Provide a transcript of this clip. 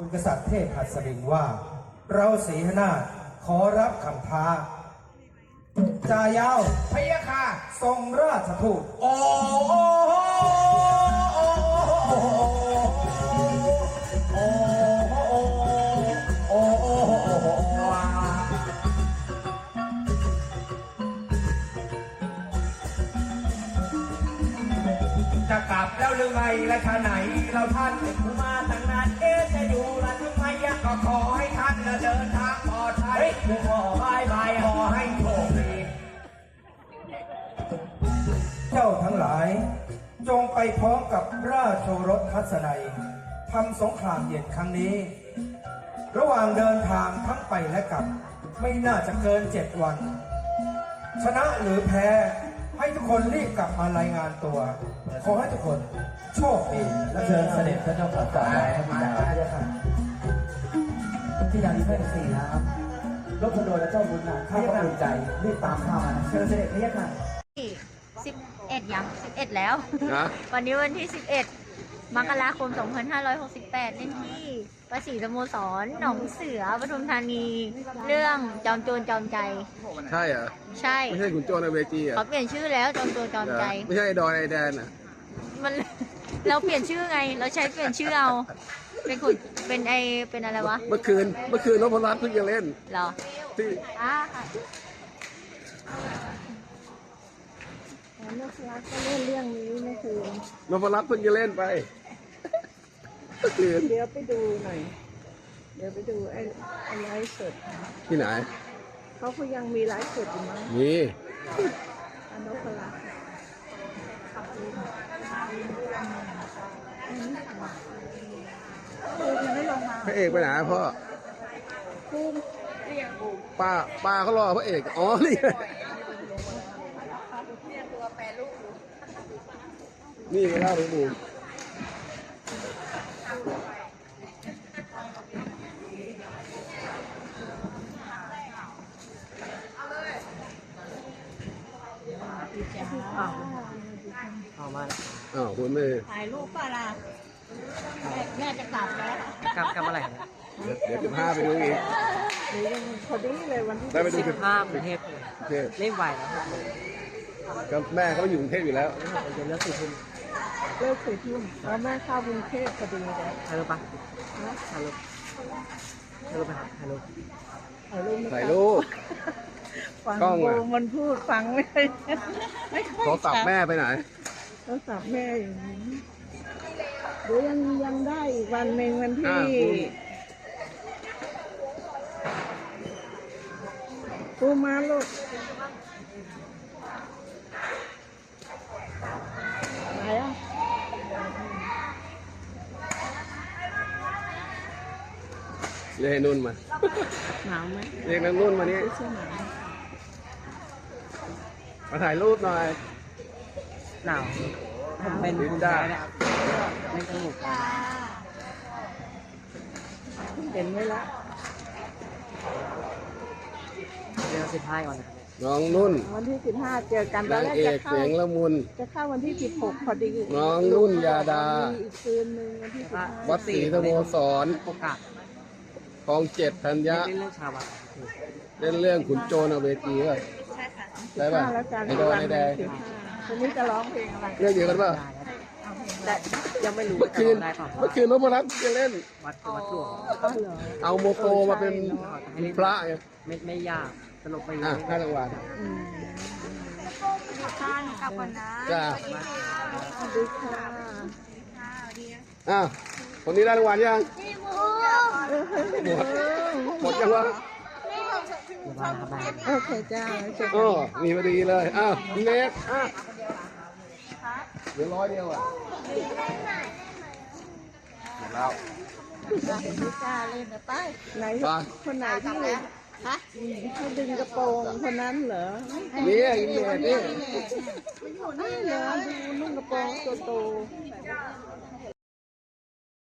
ทูลกษัตริย์เทพหัสดินว่า เราสีหนาขอรับคำท้าจายาวพะยะค่ะทรงราชทูตโอ้โหโอ้โหโอ้โหจะกลับแล้วหรือไม่และชาไหนเราท่านเป็นผู้มาตั้ง ดภัยผู้ขอบายบายขอให้โชคดีเจ้าทั้งหลาย จงไปพร้อมกับราชโอรสทัศนัยทำสงครามเย็นครั้งนี้ ระหว่างเดินทางทั้งไปและกลับ ไม่น่าจะเกินเจ็ดวัน ชนะหรือแพ้ ให้ทุกคนรีบกลับมารายงานตัว ขอให้ทุกคนโชคดีและเชิญเสด็จพระเจ้าตากสินพระบิดาพระเจ้าค่ะที่อยางนี้เพื่อนสี่นะครับ รบพโดและเจ้าบุญนาข้าก็ภูมิใจรีบตามข้ามานะเชิญเสด็จพระยะค่ะสิบเอ็ดยังสิบเอ็ดแล้ววันนี้วันที่สิบเอ็ดมกราคม 2568 เล่นที่ภาษีสโมสรหนองเสือปทุมธานี เรื่องจอมโจรจอมใจ ใช่เหรอใช่ไม่ใช่ขุนโจรในเวทีเหรอะเขาเปลี่ยนชื่อแล้วจอมโจรจอมใจไม่ใช่ไอ้ดอนไอแดนอะ มัน เราเปลี่ยนชื่อไง เราใช้เปลี่ยนชื่อเอา เป็นขุนเป็นไอเป็นอะไรวะเมื่อคืน เมื่อคืนนพรัตน์เพิ่งจะเล่นเหรอที่อ่าค่ะนกรักก็เล่นเรื่องนี้เมื่อคืนนพรัตน์เพิ่งจะเล่นไปเมื่อคืนเดี๋ยวไปดูหน่อย เดี๋ยวไปดูไอ้ไอ้ไลฟ์สดที่ไหนเขาก็ยังมีไลฟ์สดอยู่มั้งมีอันนกรักเพระเอกไปไหนพ่อภูมิป้าป้าเขารอพระเอกอ๋อนี่ไงนี่ไงเล่าถึงบูมเอามาอ้าวคุณไม่ถ่ายรูปป่ะล่ะแม่จะกลับแล้วกลับกลับเมื่อไหร่เดี๋ยวเดี๋ยวสิบห้าไปดูอีก หรือยังพอดีเลยวันที่ได้ไปดูสิบห้ากรุงเทพโอเคเล่นไหวแล้วก็แม่เขาอยู่กรุงเทพอยู่แล้วเดี๋ยวเลิกสี่ทุ่มเลิกสี่ทุ่มแล้วแม่เข้ากรุงเทพพอดีเลยถ่ายรูปปะถ่ายรูปถ่ายรูปไปหาถ่ายรูปถ่ายรูปไม่ถ่ายกลับรูป ฟังกล้องโบอะมันพูดฟังไม่ค่อยไม่ค่อยโทรศัพท์แม่ไปไหน โทรศัพท์แม่อยู่นี่เดี๋ยวยังยังได้อีกวันหนึ่งวันที่อ่าคุณปูมาลูกไหนอะเรียกให้นุ่นมา หนาวไหมเรียกนางนุ่นมานี่ เสื้อหนาว มาถ่ายรูปหน่อยหนาวผมเป็นภูมิใจเนี่ยเล่นสนุกเห็นไหมละเดือนสิบห้าก่อนนะครับน้องนุ่น วันที่สิบห้าเจอกันตอนนางแรกเอจะกเข้าเสียงละมุน จะเข้าวันที่สิบหกพอดีน้องนุ่นยาดามีอีกคืนหนึ่งวันที่สิบห้าวัดศรีสโมสรโอกาสคลองเจ็ดธัญญะเล่นเรื่องชาวบ้านเล่นเรื่องขุนโจรเอาเวทีป่ะ ได้ป่ะแล้วกันไอ้ดอนไอ้แดงสิบห้าวันนี้จะร้องเพลงอะไรเรื่องเดียวกันป่ะแต่ยังไม่รู้เมื่อคืนได้เปล่าเมื่อคืนนพรัตน์จะเล่น วัดวัดหลวงอ๋อเหรอเอาโมโกมาเป็นพระไงไม่ไม่ยากสนุกไปเยอะอะห้ารางวัลอืมท่านกลับก่อนนะจ้าสวัสดีค่ะอะคนนี้ได้รางวัลยังหมดหมดยังวะ เดี๋ยวมาทำอะไรโอเคจ้าเจออ๋อมีพอดีเลย อ้าวเน็ตอะเดี๋ยวร้อยเดียวอะหมดแล้วไม่กล้าเล่นนะไปไหนไปคนไหนที่ฮะเขาดึงกระโปรงคนนั้นเหรอนี่อินเดียนี่ไม่เหรอดูนุ่งกระโปรงตัวโต